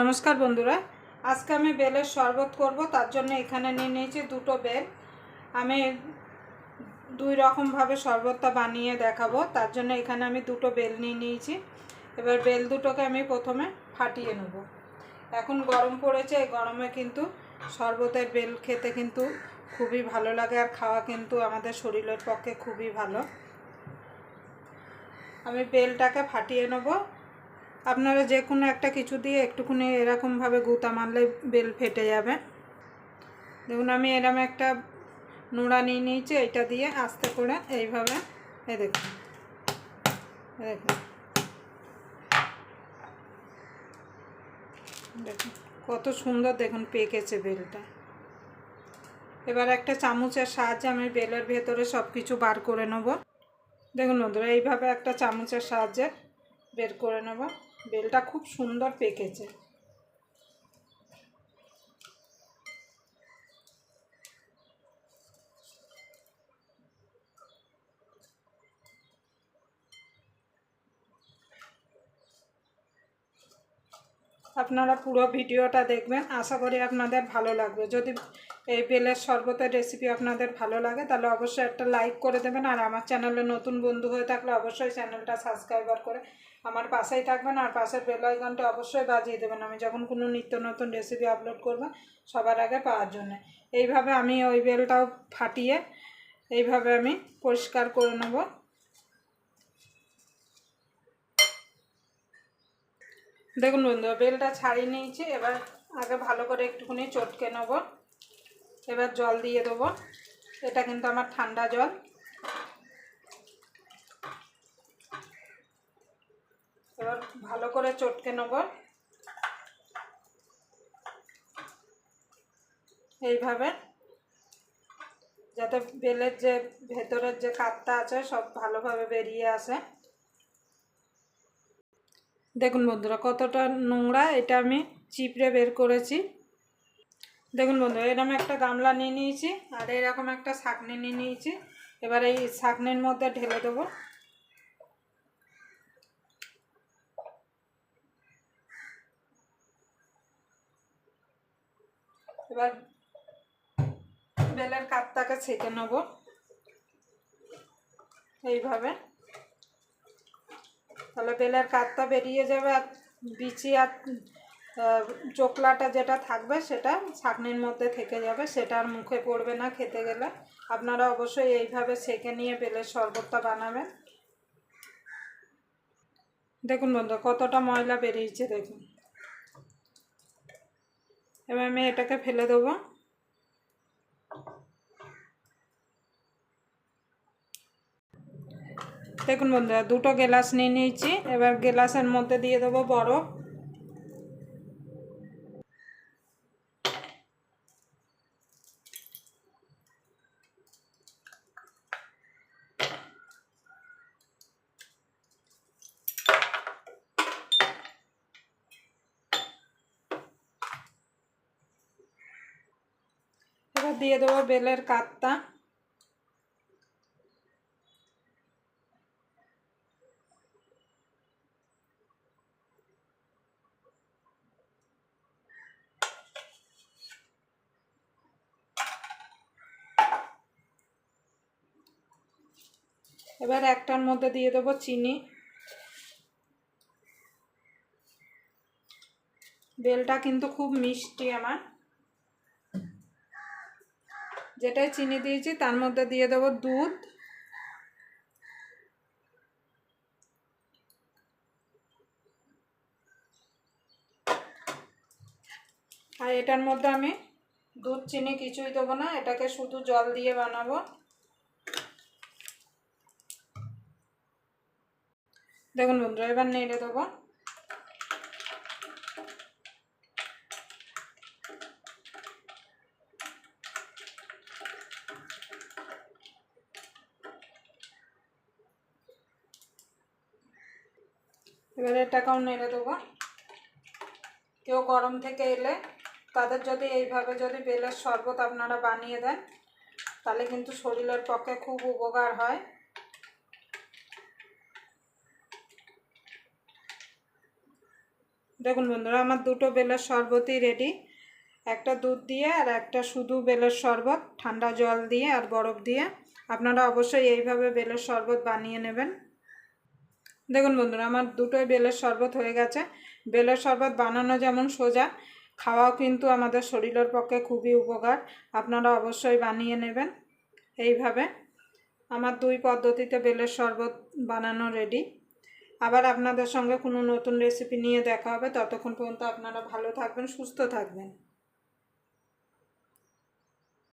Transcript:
নমস্কার বন্ধুরা, আজকে আমি বেলের শরবত করব, তার জন্য এখানে নিয়ে নিয়েছি দুটো বেল। আমি দুই রকমভাবে শরবতটা বানিয়ে দেখাবো, তার জন্য এখানে আমি দুটো বেল নিয়ে নিয়েছি। এবার বেল দুটোকে আমি প্রথমে ফাটিয়ে নেব। এখন গরম পড়েছে, এই গরমে কিন্তু শরবতের বেল খেতে কিন্তু খুবই ভালো লাগে আর খাওয়া কিন্তু আমাদের শরীরের পক্ষে খুবই ভালো। আমি বেলটাকে ফাটিয়ে নেব আপনারা যে কোনো একটা কিছু দিয়ে একটুখানি এরকমভাবে গুঁতা মারলে বেল ফেটে যাবে। দেখুন, আমি এরম একটা নোড়া নিয়ে নিয়েছি, এটা দিয়ে আস্তে করে এইভাবে, এই দেখুন দেখুন দেখুন, কত সুন্দর দেখুন পেকেছে বেলটা। এবার একটা চামচের সাহায্যে আমি বেলের ভেতরে সব কিছু বার করে নেব। দেখুন বন্ধুরা, এইভাবে একটা চামচের সাহায্যে বের করে নেব। বেলটা খুব সুন্দর পেকেছে। আপনারা পুরো ভিডিওটা দেখবেন আশা করি আপনাদের ভালো লাগবে। যদি এই বেলের শরবতের রেসিপি আপনাদের ভালো লাগে, তাহলে অবশ্যই একটা লাইক করে দেবেন। আর আমার চ্যানেলে নতুন বন্ধু হয়ে থাকলে অবশ্যই চ্যানেলটা সাবস্ক্রাইবার করে আমার পাশেই থাকবেন। আর পাশের বেল অবশ্যই বাজিয়ে দেবেন। আমি যখন কোনো নিত্য নতুন রেসিপি আপলোড করব, সবার আগে পাওয়ার জন্য। এইভাবে আমি ওই বেলটাও ফাটিয়ে এইভাবে আমি পরিষ্কার করে নেব। দেখুন বন্ধু বেলটা ছাড়িয়ে নিয়েছি। এবার আগে ভালো করে একটুখানি চটকে নেব। এবার জল দিয়ে দেবো। এটা কিন্তু আমার ঠান্ডা জল। এবার ভালো করে চটকে নেব। এইভাবে। যাতে বেলের যে ভেতরের যে কাতটা আছে, সব ভালোভাবে বেরিয়ে আসে। দেখুন বন্ধুরা, কতটা নোংরা। এটা আমি চিপড়ে বের করেছি। দেখুন বন্ধু, এরকম একটা গামলা নিয়ে নিয়েছি, আর এরকম একটা ছাকনি নিয়ে নিয়েছি। এবার এই ছাকনির মধ্যে ঢেলে দেবো। এবার বেলের কাতটাকে ছেঁকে নেব। এইভাবে। তাহলে বেলের কাতটা বেরিয়ে যাবে আর বিচি আর চোকলাটা যেটা থাকবে সেটা ছাকনির মধ্যে থেকে যাবে, সেটা আর মুখে পড়বে না খেতে গেলে। আপনারা অবশ্যই এইভাবে সেকে নিয়ে বেলের শরবতটা বানাবেন। দেখুন বন্ধু, কতটা ময়লা বেরিয়েছে, দেখুন। এবার আমি এটাকে ফেলে দেবো। দেখুন বন্ধুরা, দুটো গ্লাস নিয়ে নিয়েছি। এবার গ্লাসের মধ্যে দিয়ে দেবো বরফ এবার দিয়ে দেবো বেলের কাতটা। এবার একটার মধ্যে দিয়ে দেবো চিনি। বেলটা কিন্তু খুব মিষ্টি আমার। যেটাই চিনি দিয়েছি, তার মধ্যে দিয়ে দেবো দুধ। আর এটার মধ্যে আমি দুধ, চিনি কিছুই দেবো না, এটাকে শুধু জল দিয়ে বানাবো। দেখুন বন্ধুরা, এবার নেড়ে দেবো। এবার এটাকেও নেড়ে দেবো। কেউ গরম থেকে এলে তাদের যদি এইভাবে যদি বেলের শরবত আপনারা বানিয়ে দেন, তাহলে কিন্তু শরীরের পক্ষে খুব উপকার হয়। দেখুন বন্ধুরা, আমার দুটো বেলের শরবতই রেডি একটা দুধ দিয়ে আর একটা শুধু বেলের শরবত, ঠান্ডা জল দিয়ে আর বরফ দিয়ে। আপনারা অবশ্যই এইভাবে বেলের শরবত বানিয়ে নেবেন। দেখুন বন্ধুরা, আমার দুটোই বেলের শরবত হয়ে গেছে। বেলের শরবত বানানো যেমন সোজা, খাওয়াও কিন্তু আমাদের শরীরের পক্ষে খুবই উপকার। আপনারা অবশ্যই বানিয়ে নেবেন। এইভাবে আমার দুই পদ্ধতিতে বেলের শরবত বানানো রেডি আবার আপনাদের সঙ্গে কোনো নতুন রেসিপি নিয়ে দেখা হবে। ততক্ষণ পর্যন্ত আপনারা ভালো থাকবেন, সুস্থ থাকবেন।